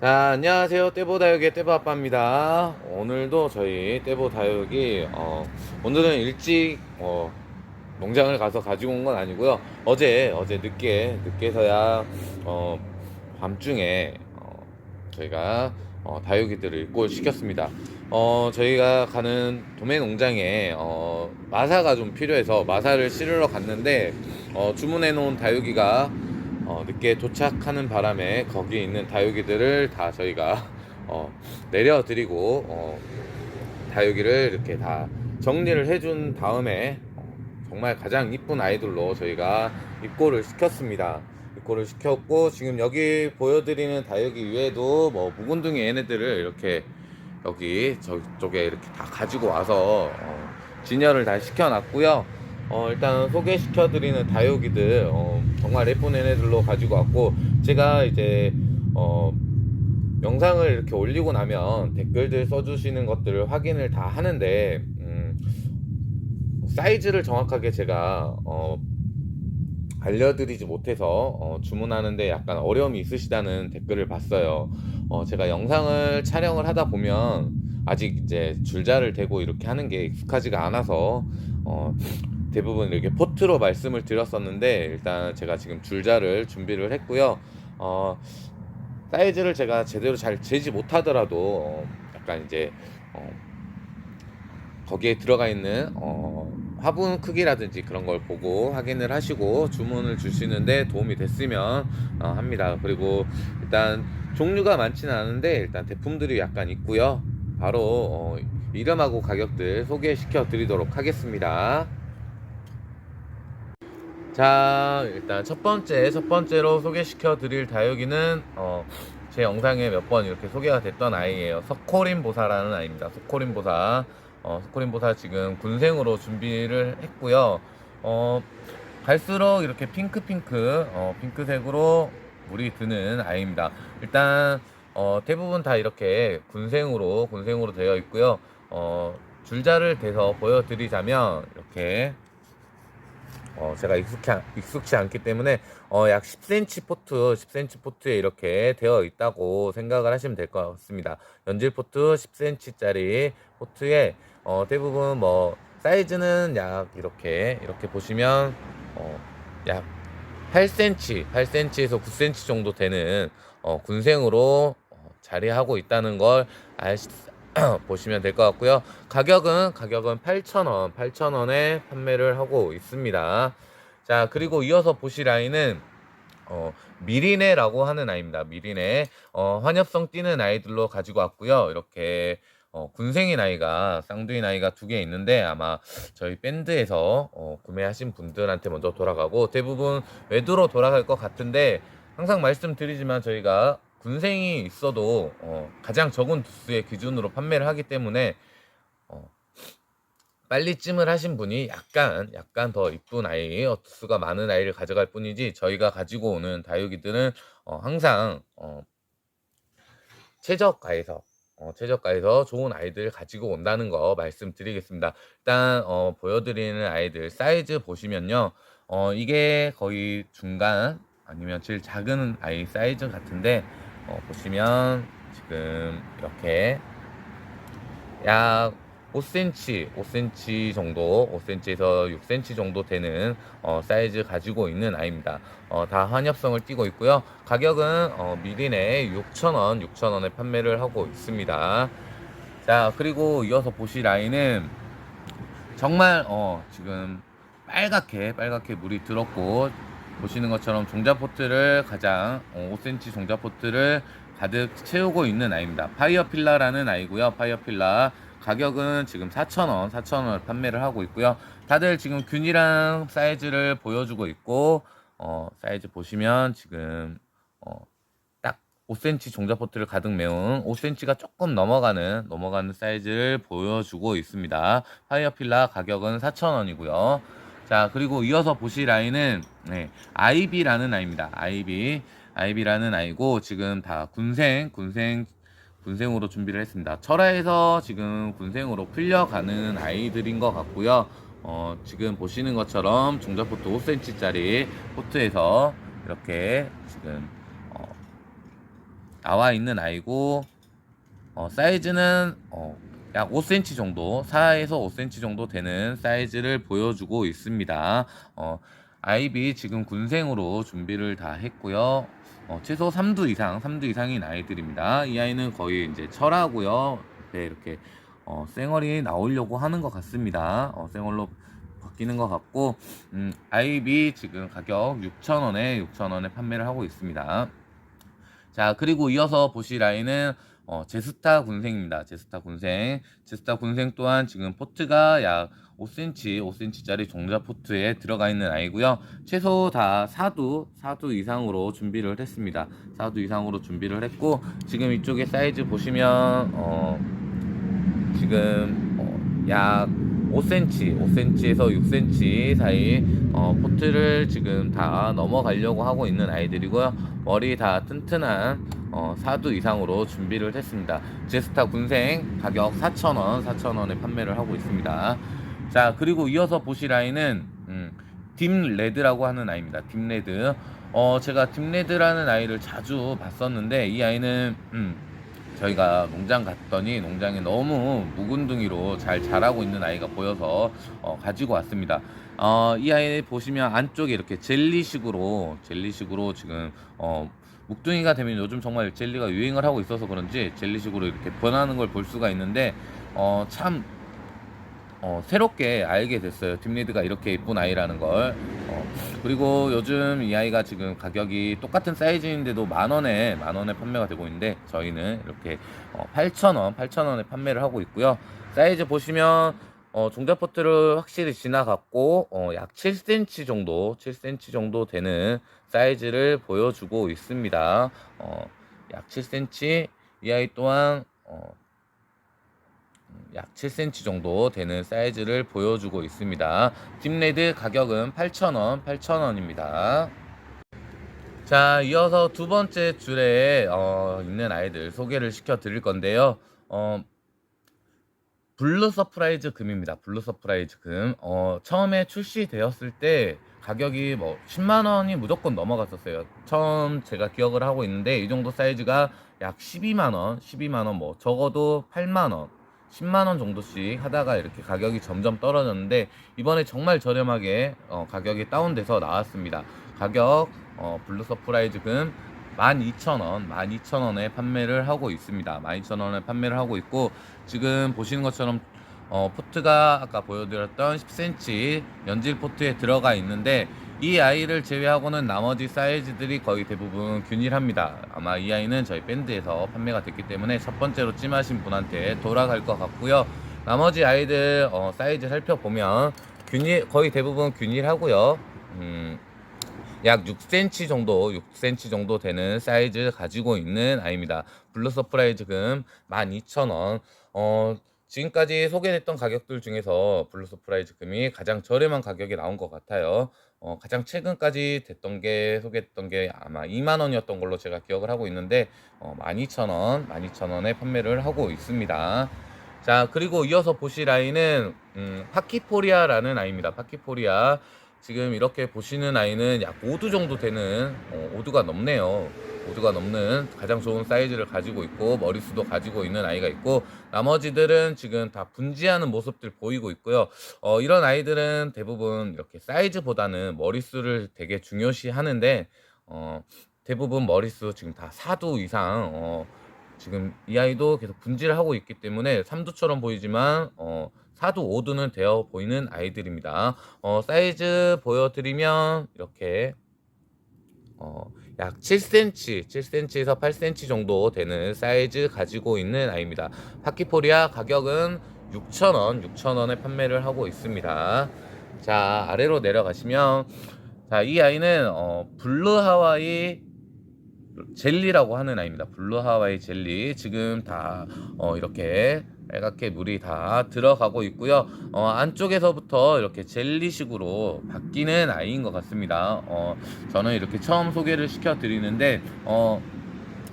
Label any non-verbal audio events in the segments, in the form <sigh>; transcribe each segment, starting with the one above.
자, 안녕하세요. 떼보 다육의 떼보 아빠입니다. 오늘도 저희 떼보 다육이, 어, 오늘은 일찍, 어, 농장을 가서 가지고 온 건 아니고요. 어제, 어제 늦게, 늦게서야, 어, 밤중에, 어, 저희가, 어, 다육이들을 입고를 시켰습니다. 어, 저희가 가는 도매 농장에, 어, 마사가 좀 필요해서 마사를 실으러 갔는데, 어, 주문해 놓은 다육이가, 어, 늦게 도착하는 바람에 거기 있는 다육이들을 다 저희가 어, 내려드리고 어, 다육이를 이렇게 다 정리를 해준 다음에 어, 정말 가장 이쁜 아이들로 저희가 입고를 시켰습니다. 입고를 시켰고 지금 여기 보여드리는 다육이 외에도 뭐 묵은둥이 얘네들을 이렇게 여기 저쪽에 이렇게 다 가지고 와서 어, 진열을 다 시켜놨고요. 어, 일단 소개시켜드리는 다육이들 어, 정말 예쁜 애네들로 가지고 왔고 제가 이제 어, 영상을 이렇게 올리고 나면 댓글들 써주시는 것들을 확인을 다 하는데 음, 사이즈를 정확하게 제가 어, 알려드리지 못해서 어, 주문하는데 약간 어려움이 있으시다는 댓글을 봤어요. 어, 제가 영상을 촬영을 하다 보면 아직 이제 줄자를 대고 이렇게 하는 게 익숙하지가 않아서 어, 대부분 이렇게 포트로 말씀을 드렸었는데 일단 제가 지금 줄자를 준비를 했고요. 어, 사이즈를 제가 제대로 잘 재지 못하더라도 어, 약간 이제 어, 거기에 들어가 있는 어, 화분 크기라든지 그런 걸 보고 확인을 하시고 주문을 주시는데 도움이 됐으면 어, 합니다. 그리고 일단 종류가 많지는 않은데 일단 제품들이 약간 있고요. 바로 어, 이름하고 가격들 소개시켜 드리도록 하겠습니다. 자, 일단 첫 번째, 첫 번째로 소개시켜 드릴 다육이는, 어, 제 영상에 몇 번 이렇게 소개가 됐던 아이예요. 석코린 보사라는 아이입니다. 석코린 보사. 어, 석코린 보사 지금 군생으로 준비를 했고요. 어, 갈수록 이렇게 핑크핑크, 어, 핑크색으로 물이 드는 아이입니다. 일단, 어, 대부분 다 이렇게 군생으로, 군생으로 되어 있고요. 어, 줄자를 대서 보여드리자면, 이렇게, 어, 제가 익숙치, 않, 익숙치 않기 때문에 어, 약 10cm 포트, 10cm 포트에 이렇게 되어 있다고 생각을 하시면 될 것 같습니다. 연질 포트 10cm짜리 포트에 어, 대부분 뭐 사이즈는 약 이렇게 이렇게 보시면 어, 약 8cm, 8cm에서 9cm 정도 되는 어, 군생으로 어, 자리하고 있다는 걸 알, <clears throat> 보시면 될 것 같고요. 가격은 가격은 8,000원, 8,000원에 판매를 하고 있습니다. 자, 그리고 이어서 보실 아이는 어, 미리네라고 하는 아이입니다. 미리네. 어, 환엽성 띄는 아이들로 가지고 왔고요. 이렇게 어, 군생인 아이가 쌍둥이 아이가 두 개 있는데 아마 저희 밴드에서 어, 구매하신 분들한테 먼저 돌아가고 대부분 외도로 돌아갈 것 같은데 항상 말씀드리지만 저희가 군생이 있어도 어, 가장 적은 두수의 기준으로 판매를 하기 때문에 어, 빨리 찜을 하신 분이 약간 약간 더 이쁜 아이 어, 두수가 많은 아이를 가져갈 뿐이지 저희가 가지고 오는 다육이들은 어, 항상 어, 최저가에서 어, 최저가에서 좋은 아이들 가지고 온다는 거 말씀드리겠습니다. 일단 어, 보여드리는 아이들 사이즈 보시면요. 어, 이게 거의 중간 아니면 제일 작은 아이 사이즈 같은데 어, 보시면 지금 이렇게 약 5cm, 5cm 정도, 5cm에서 6cm 정도 되는 어, 사이즈 가지고 있는 아이입니다. 어, 다 환엽성을 띠고 있고요. 가격은 어, 미리네 6,000원, 6,000원에 판매를 하고 있습니다. 자, 그리고 이어서 보실 아이는 정말 어, 지금 빨갛게 빨갛게 물이 들었고 보시는 것처럼 종자포트를 가장 어, 5cm 종자포트를 가득 채우고 있는 아이입니다. 파이어필라라는 아이고요. 파이어필라 가격은 지금 4,000원, 4,000원을 판매를 하고 있고요. 다들 지금 균이랑 사이즈를 보여주고 있고 어, 사이즈 보시면 지금 어, 딱 5cm 종자포트를 가득 메운 5cm가 조금 넘어가는 넘어가는 사이즈를 보여주고 있습니다. 파이어필라 가격은 4,000원이고요. 자, 그리고 이어서 보실 아이는 네, 아이비라는 아이입니다. 아이비. 아이비라는 아이고 지금 다 군생, 군생 군생으로 준비를 했습니다. 철화에서 지금 군생으로 풀려가는 아이들인 것 같고요. 어, 지금 보시는 것처럼 중저포트 5cm짜리 포트에서 이렇게 지금 어, 나와 있는 아이고 어, 사이즈는 어, 약 5cm 정도 4에서 5cm 정도 되는 사이즈를 보여주고 있습니다. 어, 아이비 지금 군생으로 준비를 다 했고요. 어, 최소 3두 이상, 3두 이상인 아이들입니다. 이 아이는 거의 이제 철하고요. 네, 이렇게 어, 쌩얼이 나오려고 하는 것 같습니다. 어, 쌩얼로 바뀌는 것 같고, 음, 아이비 지금 가격 6,000원에 6,000원에 판매를 하고 있습니다. 자, 그리고 이어서 보실 아이는 어, 제스타 군생입니다. 제스타 군생. 제스타 군생 또한 지금 포트가 약 5cm, 5cm짜리 종자 포트에 들어가 있는 아이고요. 최소 다 4두, 4두 이상으로 준비를 했습니다. 4두 이상으로 준비를 했고 지금 이쪽에 사이즈 보시면 어, 지금 어, 약 5cm, 5cm에서 6cm 사이 어, 포트를 지금 다 넘어가려고 하고 있는 아이들이고요. 머리 다 튼튼한 어, 4두 이상으로 준비를 했습니다. 제스타 군생 가격 4,000원, 4,000원에 판매를 하고 있습니다. 자, 그리고 이어서 보실 아이는 음, 딥레드라고 하는 아이입니다. 딥레드. 어, 제가 딥레드라는 아이를 자주 봤었는데 이 아이는 음, 저희가 농장 갔더니 농장에 너무 묵은둥이로 잘 자라고 있는 아이가 보여서 어, 가지고 왔습니다. 어, 이 아이 보시면 안쪽에 이렇게 젤리식으로 젤리식으로 지금 어, 묵둥이가 되면 요즘 정말 젤리가 유행을 하고 있어서 그런지 젤리식으로 이렇게 변하는 걸 볼 수가 있는데 어, 참 어, 새롭게 알게 됐어요. 딥리드가 이렇게 예쁜 아이라는 걸. 어, 그리고 요즘 이 아이가 지금 가격이 똑같은 사이즈인데도 만 원에 만 원에 판매가 되고 있는데 저희는 이렇게 어, 8,000원, 8,000원에 판매를 하고 있고요. 사이즈 보시면 어, 종자 포트를 확실히 지나갔고 어, 약 7cm 정도, 7cm 정도 되는 사이즈를 보여주고 있습니다. 어, 약 7cm 이 아이 또한 어, 약 7cm 정도 되는 사이즈를 보여주고 있습니다. 딥레드 가격은 8,000원, 8,000원입니다. 자, 이어서 두 번째 줄에 어, 있는 아이들 소개를 시켜 드릴 건데요. 어, 블루 서프라이즈 금입니다. 블루 서프라이즈 금. 어, 처음에 출시되었을 때 가격이 뭐 10만 원이 무조건 넘어갔었어요. 처음 제가 기억을 하고 있는데 이 정도 사이즈가 약 12만 원, 12만 원, 뭐 적어도 8만 원, 10만 원 정도씩 하다가 이렇게 가격이 점점 떨어졌는데 이번에 정말 저렴하게 어, 가격이 다운돼서 나왔습니다. 가격 어, 블루 서프라이즈 금 12,000원, 12,000원에 판매를 하고 있습니다. 12,000원에 판매를 하고 있고 지금 보시는 것처럼 어, 포트가 아까 보여드렸던 10cm 연질 포트에 들어가 있는데 이 아이를 제외하고는 나머지 사이즈들이 거의 대부분 균일합니다. 아마 이 아이는 저희 밴드에서 판매가 됐기 때문에 첫 번째로 찜하신 분한테 돌아갈 것 같고요. 나머지 아이들 어, 사이즈 살펴보면 균일 거의 대부분 균일하고요. 음, 약 6cm 정도, 6cm 정도 되는 사이즈 가지고 있는 아이입니다. 블루 서프라이즈 금 12,000원. 어, 지금까지 소개했던 가격들 중에서 블루 서프라이즈 금이 가장 저렴한 가격에 나온 것 같아요. 어, 가장 최근까지 됐던 게 소개했던 게 아마 2만 원이었던 걸로 제가 기억을 하고 있는데 어, 12,000원, 12,000원에 판매를 하고 있습니다. 자, 그리고 이어서 보실 아이는 음, 파키포리아라는 아이입니다. 파키포리아. 지금 이렇게 보시는 아이는 약 5두 정도 되는 어, 5두가 넘네요. 5두가 넘는 가장 좋은 사이즈를 가지고 있고 머리수도 가지고 있는 아이가 있고 나머지들은 지금 다 분지하는 모습들 보이고 있고요. 어, 이런 아이들은 대부분 이렇게 사이즈보다는 머리수를 되게 중요시 하는데 어, 대부분 머리수 지금 다 4두 이상 어, 지금 이 아이도 계속 분지를 하고 있기 때문에 3두처럼 보이지만 어, 4두, 5두는 되어 보이는 아이들입니다. 어, 사이즈 보여드리면 이렇게 어, 약 7cm, 7cm에서 8cm 정도 되는 사이즈 가지고 있는 아이입니다. 파키포리아 가격은 6,000원, 6,000원에 판매를 하고 있습니다. 자, 아래로 내려가시면 자, 이 아이는 어, 블루 하와이 젤리라고 하는 아이입니다. 블루 하와이 젤리. 지금 다 어, 이렇게 빨갛게 물이 다 들어가고 있고요. 어, 안쪽에서부터 이렇게 젤리식으로 바뀌는 아이인 것 같습니다. 어, 저는 이렇게 처음 소개를 시켜드리는데 어,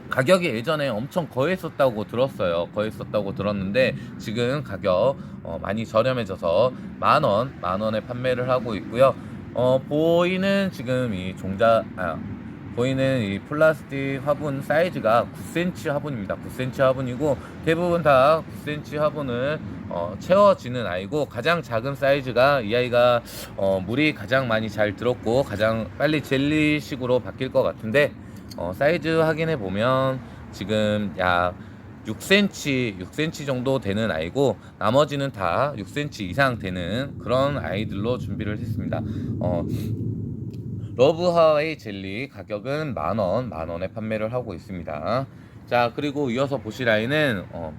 가격이 예전에 엄청 거했었다고 들었어요. 거했었다고 들었는데 지금 가격 어, 많이 저렴해져서 만 원, 만 원에 판매를 하고 있고요. 어, 보이는 지금 이 종자 아, 보이는 이 플라스틱 화분 사이즈가 9cm 화분입니다. 9cm 화분이고 대부분 다 9cm 화분을 어, 채워지는 아이고 가장 작은 사이즈가 이 아이가 어, 물이 가장 많이 잘 들었고 가장 빨리 젤리식으로 바뀔 것 같은데 어, 사이즈 확인해 보면 지금 약 6cm, 6cm 정도 되는 아이고 나머지는 다 6cm 이상 되는 그런 아이들로 준비를 했습니다. 어, 러브 하와이 젤리 가격은 만원, 만원에 판매를 하고 있습니다. 자, 그리고 이어서 보실 아이는, 어,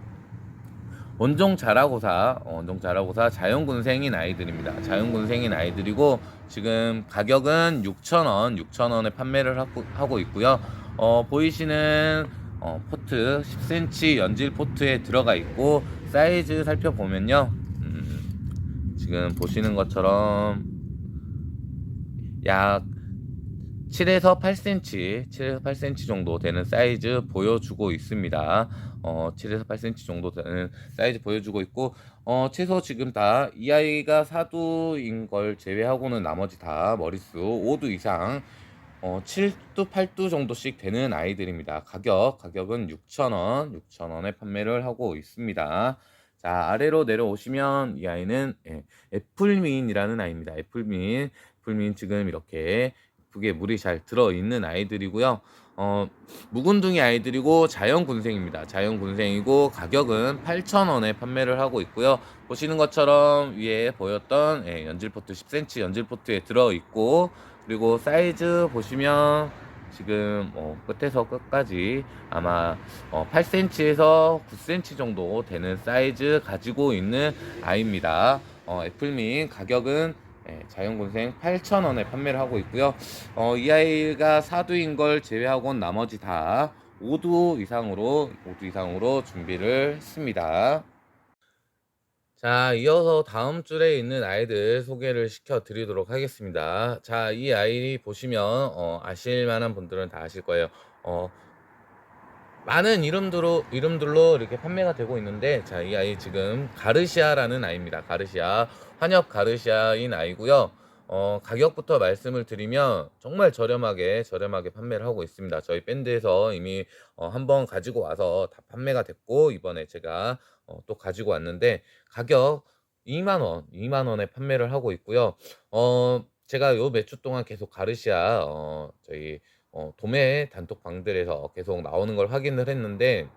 원종 자라고사, 어, 원종 자라고사 자연군생인 아이들입니다. 자연군생인 아이들이고, 지금 가격은 6,000원, 6,000원에 판매를 하고, 하고 있고요. 어, 보이시는, 어, 포트, 10cm 연질 포트에 들어가 있고, 사이즈 살펴보면요. 음, 지금 보시는 것처럼, 약 7에서 8cm, 7에서 8cm 정도 되는 사이즈 보여주고 있습니다. 어, 7에서 8cm 정도 되는 사이즈 보여주고 있고, 어, 최소 지금 다 이 아이가 사두인 걸 제외하고는 나머지 다 머릿수 5두 이상, 어, 7두, 8두 정도씩 되는 아이들입니다. 가격, 가격은 6,000원, 6,000원에 판매를 하고 있습니다. 자, 아래로 내려오시면 이 아이는 예, 애플민이라는 아이입니다. 애플민. 애플민 지금 이렇게 예쁘게 물이 잘 들어있는 아이들이고요. 어, 묵은둥이 아이들이고 자연군생입니다. 자연군생이고 가격은 8,000원에 판매를 하고 있고요. 보시는 것처럼 위에 보였던 예, 연질포트 10cm 연질포트에 들어있고 그리고 사이즈 보시면 지금 어, 끝에서 끝까지 아마 어, 8cm에서 9cm 정도 되는 사이즈 가지고 있는 아이입니다. 어, 애플민 가격은 예, 자연군생 8,000원에 판매를 하고 있고요. 어, 이 아이가 사두인 걸 제외하고는 나머지 다 5두 이상으로 5두 이상으로 준비를 했습니다. 자, 이어서 다음 줄에 있는 아이들 소개를 시켜 드리도록 하겠습니다. 자, 이 아이 보시면 어, 아실 만한 분들은 다 아실 거예요. 어, 많은 이름들로 이름들로 이렇게 판매가 되고 있는데 자, 이 아이 지금 가르시아라는 아이입니다. 가르시아. 환엽 가르시아인 아이고요. 어, 가격부터 말씀을 드리면 정말 저렴하게 저렴하게 판매를 하고 있습니다. 저희 밴드에서 이미 어, 한번 가지고 와서 다 판매가 됐고 이번에 제가 어, 또 가지고 왔는데 가격 2만 원, 2만 원에 판매를 하고 있고요. 어, 제가 요 몇 주 동안 계속 가르시아 어, 저희 어, 도매 단톡 방들에서 계속 나오는 걸 확인을 했는데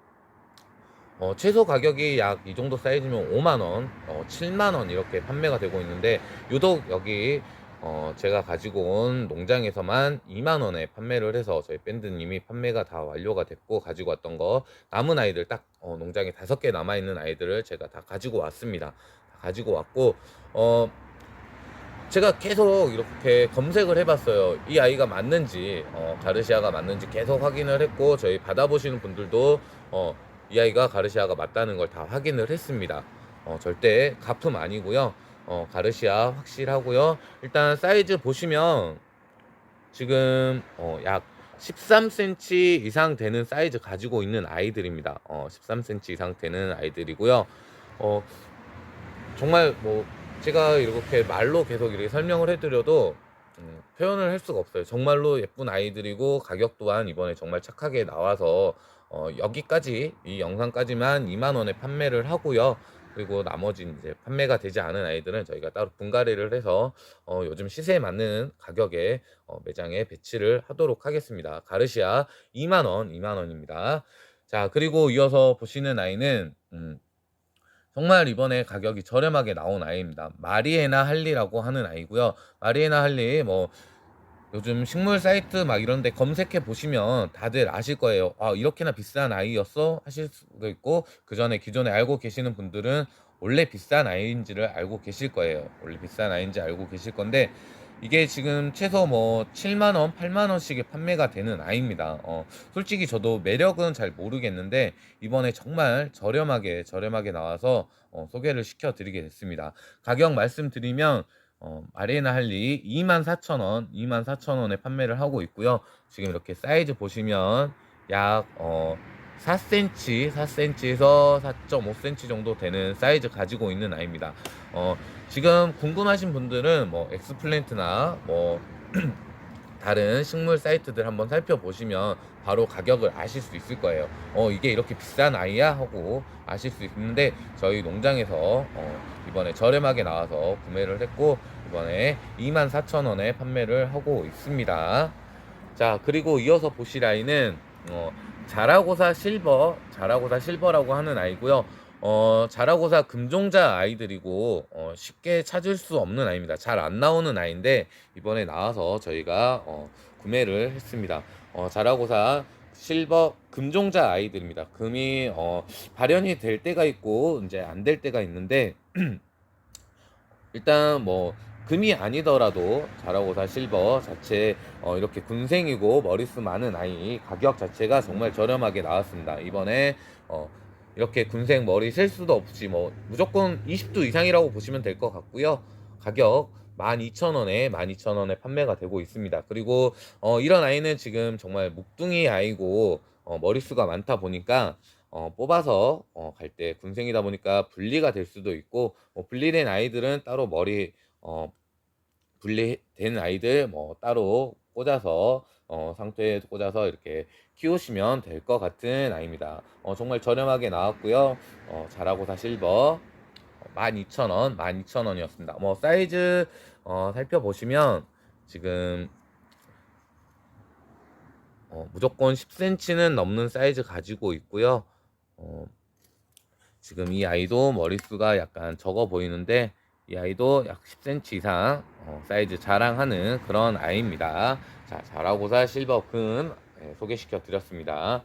어, 최소 가격이 약 이 정도 사이즈면 5만 원, 어, 7만 원 이렇게 판매가 되고 있는데 유독 여기 어, 제가 가지고 온 농장에서만 2만 원에 판매를 해서 저희 밴드님이 판매가 다 완료가 됐고 가지고 왔던 거 남은 아이들 딱 어, 농장에 다섯 개 남아 있는 아이들을 제가 다 가지고 왔습니다. 다 가지고 왔고 어, 제가 계속 이렇게 검색을 해봤어요. 이 아이가 맞는지, 어, 가르시아가 맞는지 계속 확인을 했고, 저희 받아보시는 분들도, 어, 이 아이가 가르시아가 맞다는 걸 다 확인을 했습니다. 어, 절대 가품 아니고요. 어, 가르시아 확실하고요. 일단 사이즈 보시면, 지금, 어, 약 13cm 이상 되는 사이즈 가지고 있는 아이들입니다. 어, 13cm 이상 되는 아이들이고요. 어, 정말 뭐, 제가 이렇게 말로 계속 이렇게 설명을 해드려도 음, 표현을 할 수가 없어요. 정말로 예쁜 아이들이고 가격 또한 이번에 정말 착하게 나와서 어, 여기까지 이 영상까지만 2만 원에 판매를 하고요. 그리고 나머지 이제 판매가 되지 않은 아이들은 저희가 따로 분갈이를 해서 어, 요즘 시세에 맞는 가격에 어, 매장에 배치를 하도록 하겠습니다. 가르시아 2만 원, 2만 원입니다. 자 그리고 이어서 보시는 아이는 음, 정말 이번에 가격이 저렴하게 나온 아이입니다. 마리에나 할리라고 하는 아이고요. 마리에나 할리 뭐 요즘 식물 사이트 막 이런 데 검색해 보시면 다들 아실 거예요. 아, 이렇게나 비싼 아이였어? 하실 수도 있고 그 전에 기존에 알고 계시는 분들은 원래 비싼 아이인지를 알고 계실 거예요. 원래 비싼 아이인지 알고 계실 건데 이게 지금 최소 뭐 7만 원, 8만 원씩의 판매가 되는 아이입니다. 어, 솔직히 저도 매력은 잘 모르겠는데 이번에 정말 저렴하게 저렴하게 나와서 어, 소개를 시켜드리게 됐습니다. 가격 말씀드리면 어, 아레나 할리 24,000원, 24,000원에 판매를 하고 있고요. 지금 이렇게 사이즈 보시면 약 어, 4cm, 4cm에서 4.5cm 정도 되는 사이즈 가지고 있는 아이입니다. 어, 지금 궁금하신 분들은 뭐 엑스플랜트나 뭐 <clears throat> 다른 식물 사이트들 한번 살펴보시면 바로 가격을 아실 수 있을 거예요. 어, 이게 이렇게 비싼 아이야? 하고 아실 수 있는데 저희 농장에서 어, 이번에 저렴하게 나와서 구매를 했고 이번에 24,000원에 판매를 하고 있습니다. 자, 그리고 이어서 보실 아이는 어, 자라고사 실버, 자라고사 실버라고 하는 아이고요. 어, 자라고사 금종자 아이들이고 어, 쉽게 찾을 수 없는 아이입니다. 잘 안 나오는 아이인데 이번에 나와서 저희가 어, 구매를 했습니다. 어, 자라고사 실버 금종자 아이들입니다. 금이 어, 발현이 될 때가 있고 이제 안 될 때가 있는데 <clears throat> 일단 뭐 금이 아니더라도 자라고사 실버 자체 어, 이렇게 군생이고 머리수 많은 아이 가격 자체가 정말 저렴하게 나왔습니다. 이번에 어, 이렇게 군생 머리 셀 수도 없이 뭐 무조건 20도 이상이라고 보시면 될 것 같고요. 가격 12,000원에 12,000원에 판매가 되고 있습니다. 그리고 어, 이런 아이는 지금 정말 묵둥이 아이고 어, 머리수가 많다 보니까 어, 뽑아서 어, 갈 때 군생이다 보니까 분리가 될 수도 있고 뭐 분리된 아이들은 따로 머리 어, 분리된 아이들 뭐 따로 꽂아서 어, 상태에 꽂아서 이렇게 키우시면 될 것 같은 아이입니다. 어, 정말 저렴하게 나왔고요. 어, 자라고사 실버 12,000원, 12,000원이었습니다. 뭐 사이즈 어, 살펴보시면 지금 어, 무조건 10cm는 넘는 사이즈 가지고 있고요. 어, 지금 이 아이도 머릿수가 약간 적어 보이는데 이 아이도 약 10cm 이상 어, 사이즈 자랑하는 그런 아이입니다. 자, 자라고사 실버금 네, 소개시켜 드렸습니다.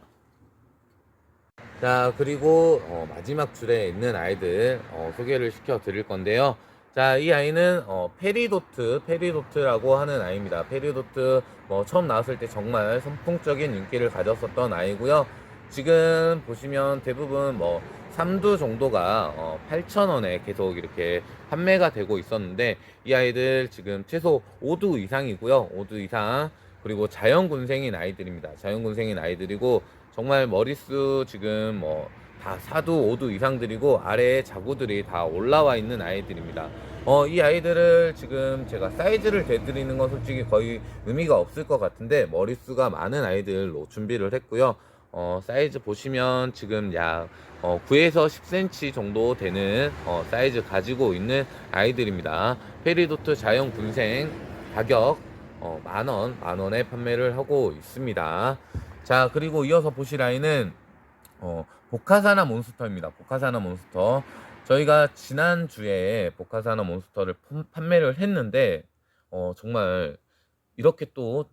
자, 그리고 어, 마지막 줄에 있는 아이들 어, 소개를 시켜 드릴 건데요. 자, 이 아이는 어, 페리도트, 페리도트라고 하는 아이입니다. 페리도트 뭐 처음 나왔을 때 정말 선풍적인 인기를 가졌었던 아이고요. 지금 보시면 대부분 뭐 3두 정도가 어, 8,000원에 계속 이렇게 판매가 되고 있었는데 이 아이들 지금 최소 5두 이상이고요. 5두 이상 그리고 자연군생인 아이들입니다. 자연군생인 아이들이고 정말 머릿수 지금 뭐 다 4두, 5두 이상들이고 아래에 자구들이 다 올라와 있는 아이들입니다. 어, 이 아이들을 지금 제가 사이즈를 대드리는 건 솔직히 거의 의미가 없을 것 같은데 머릿수가 많은 아이들로 준비를 했고요. 어, 사이즈 보시면 지금 약 어, 9에서 10cm 정도 되는 어, 사이즈 가지고 있는 아이들입니다. 페리도트 자연 군생 가격 어, 만원, 만원에 판매를 하고 있습니다. 자, 그리고 이어서 보실 아이는 어, 보카사나 몬스터입니다. 보카사나 몬스터. 저희가 지난주에 보카사나 몬스터를 품- 판매를 했는데, 어, 정말 이렇게 또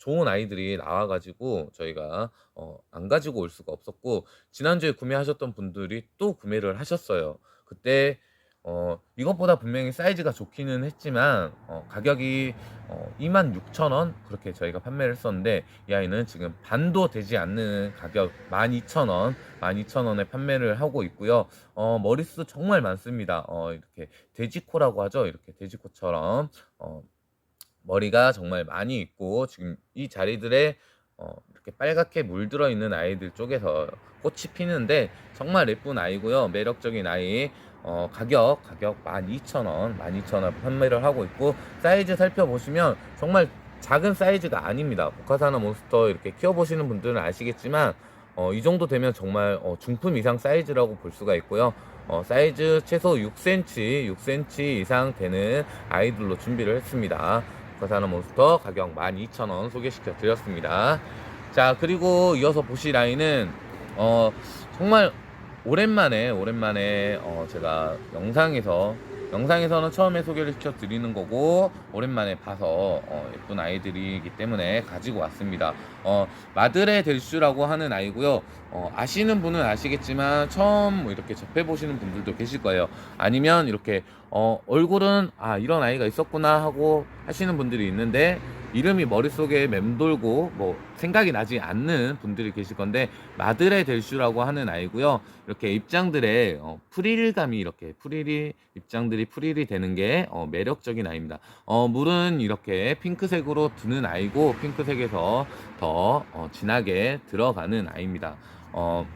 좋은 아이들이 나와가지고 저희가 어, 안 가지고 올 수가 없었고, 지난주에 구매하셨던 분들이 또 구매를 하셨어요. 그때 어, 이것보다 분명히 사이즈가 좋기는 했지만 어, 가격이 어, 26,000원 그렇게 저희가 판매를 했었는데 이 아이는 지금 반도 되지 않는 가격 12,000원 12,000원에 판매를 하고 있고요. 어, 머리수 정말 많습니다. 어, 이렇게 돼지코라고 하죠? 이렇게 돼지코처럼 어, 머리가 정말 많이 있고 지금 이 자리들에 어, 이렇게 빨갛게 물들어 있는 아이들 쪽에서 꽃이 피는데 정말 예쁜 아이고요. 매력적인 아이. 어, 가격 가격 12,000원 12,000원 판매를 하고 있고 사이즈 살펴보시면 정말 작은 사이즈가 아닙니다. 보카사나 몬스터 이렇게 키워보시는 분들은 아시겠지만 어, 이 정도 되면 정말 어, 중품 이상 사이즈라고 볼 수가 있고요. 어, 사이즈 최소 6cm 6cm 이상 되는 아이들로 준비를 했습니다 보카사나 몬스터 가격 12,000원 소개시켜 드렸습니다 자 그리고 이어서 보실 아이는 어, 정말 오랜만에 오랜만에 어 제가 영상에서 영상에서는 처음에 소개를 시켜 드리는 거고 오랜만에 봐서 어 예쁜 아이들이기 때문에 가지고 왔습니다. 어 마드레 델슈라고 하는 아이고요. 어 아시는 분은 아시겠지만 처음 뭐 이렇게 접해 보시는 분들도 계실 거예요. 아니면 이렇게 어 얼굴은 아 이런 아이가 있었구나 하고 하시는 분들이 있는데 이름이 머릿속에 맴돌고 뭐 생각이 나지 않는 분들이 계실 건데 마드레 델슈라고 하는 아이고요. 이렇게 입장들의 어, 프릴감이 이렇게 프릴이 입장들이 프릴이 되는 게 어, 매력적인 아이입니다. 어, 물은 이렇게 핑크색으로 두는 아이고 핑크색에서 더 어, 진하게 들어가는 아이입니다. 어,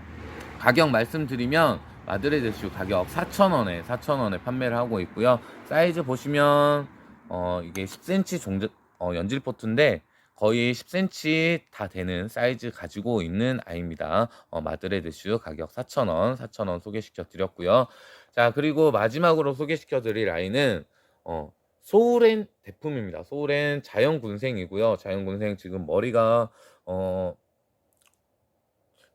가격 말씀드리면 마드레 델슈 가격 4,000원에 4,000원에 판매를 하고 있고요. 사이즈 보시면 어, 이게 10cm 종자 어, 연질 포트인데 거의 10cm 다 되는 사이즈 가지고 있는 아이입니다. 어, 마드레드 슈 가격 4,000원, 4,000원 소개시켜 드렸고요. 자, 그리고 마지막으로 소개시켜 드릴 아이는 어, 소울엔 대품입니다. 소울엔 자연군생이고요. 자연군생 지금 머리가 어,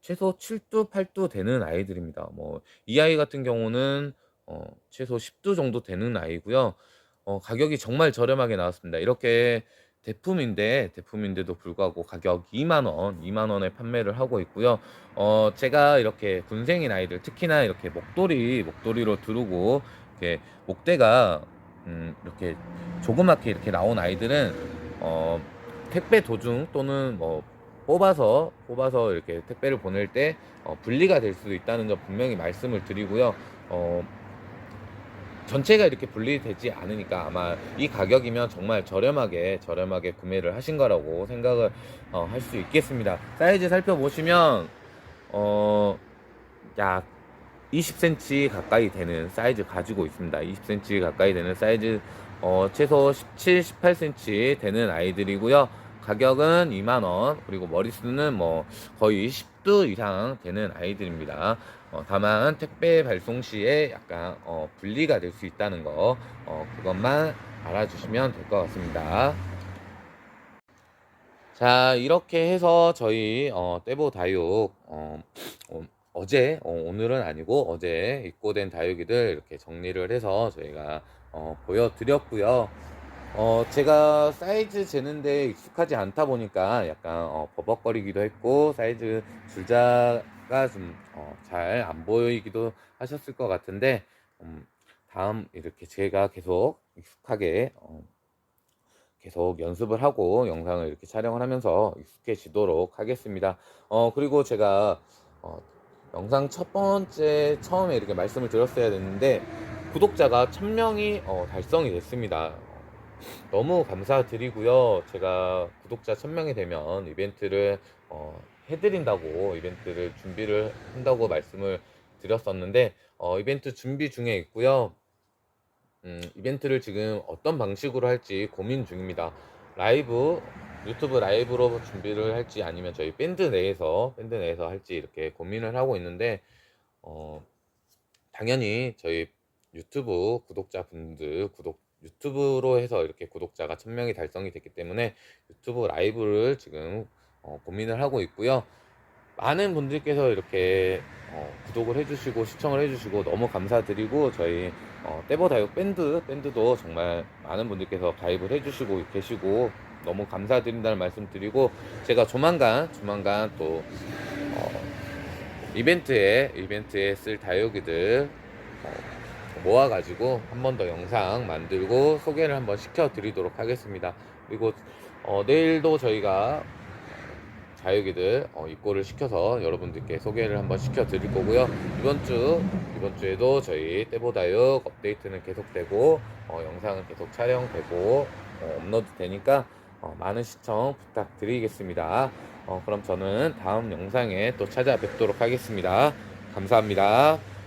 최소 7두, 8두 되는 아이들입니다. 뭐, 이 아이 같은 경우는 어, 최소 10두 정도 되는 아이고요. 어, 가격이 정말 저렴하게 나왔습니다. 이렇게 대품인데, 대품인데도 불구하고 가격 2만 원, 2만 원에 판매를 하고 있고요. 어, 제가 이렇게 군생인 아이들, 특히나 이렇게 목도리, 목도리로 두르고, 이렇게 목대가, 음, 이렇게 조그맣게 이렇게 나온 아이들은, 어, 택배 도중 또는 뭐, 뽑아서 뽑아서 이렇게 택배를 보낼 때 어, 분리가 될 수도 있다는 점 분명히 말씀을 드리고요. 어, 전체가 이렇게 분리되지 않으니까 아마 이 가격이면 정말 저렴하게 저렴하게 구매를 하신 거라고 생각을 어, 할 수 있겠습니다. 사이즈 살펴보시면 어, 약 20cm 가까이 되는 사이즈 가지고 있습니다. 20cm 가까이 되는 사이즈 어, 최소 17, 18cm 되는 아이들이고요. 가격은 2만원, 그리고 머리수는 뭐 거의 10두 이상 되는 아이들입니다. 어, 다만 택배 발송 시에 약간 어, 분리가 될 수 있다는 거, 어, 그것만 알아주시면 될 것 같습니다. 자, 이렇게 해서 저희 어, 떼보 다육 어, 어, 제 어, 오늘은 아니고 어제 입고된 다육이들 이렇게 정리를 해서 저희가 어, 보여드렸고요. 어, 제가 사이즈 재는데 익숙하지 않다 보니까 약간 어, 버벅거리기도 했고 사이즈 줄자가 좀 잘 안 보이기도 하셨을 것 같은데 음, 다음 이렇게 제가 계속 익숙하게 어, 계속 연습을 하고 영상을 이렇게 촬영을 하면서 익숙해지도록 하겠습니다. 어, 그리고 제가 어, 영상 첫 번째 처음에 이렇게 말씀을 드렸어야 됐는데 구독자가 1000명이 어, 달성이 됐습니다. 너무 감사드리고요. 제가 구독자 1000명이 되면 이벤트를 어, 해드린다고 이벤트를 준비를 한다고 말씀을 드렸었는데 어, 이벤트 준비 중에 있고요. 음, 이벤트를 지금 어떤 방식으로 할지 고민 중입니다. 라이브 유튜브 라이브로 준비를 할지 아니면 저희 밴드 내에서 밴드 내에서 할지 이렇게 고민을 하고 있는데 어, 당연히 저희 유튜브 구독자분들 구독 유튜브로 해서 이렇게 구독자가 1000명이 달성이 됐기 때문에 유튜브 라이브를 지금 어, 고민을 하고 있고요. 많은 분들께서 이렇게 어, 구독을 해주시고 시청을 해주시고 너무 감사드리고 저희 어, 떼보다육 밴드 밴드도 정말 많은 분들께서 가입을 해주시고 계시고 너무 감사드린다는 말씀 드리고 제가 조만간 조만간 또 어, 이벤트에 이벤트에 쓸 다육이들 어, 모아가지고 한 번 더 영상 만들고 소개를 한번 시켜드리도록 하겠습니다. 그리고 어, 내일도 저희가 자유기들 어, 입고를 시켜서 여러분들께 소개를 한번 시켜드릴 거고요. 이번 주 이번 주에도 저희 떼보다육 업데이트는 계속되고 어, 영상은 계속 촬영되고 어, 업로드 되니까 어, 많은 시청 부탁드리겠습니다. 어, 그럼 저는 다음 영상에 또 찾아뵙도록 하겠습니다. 감사합니다.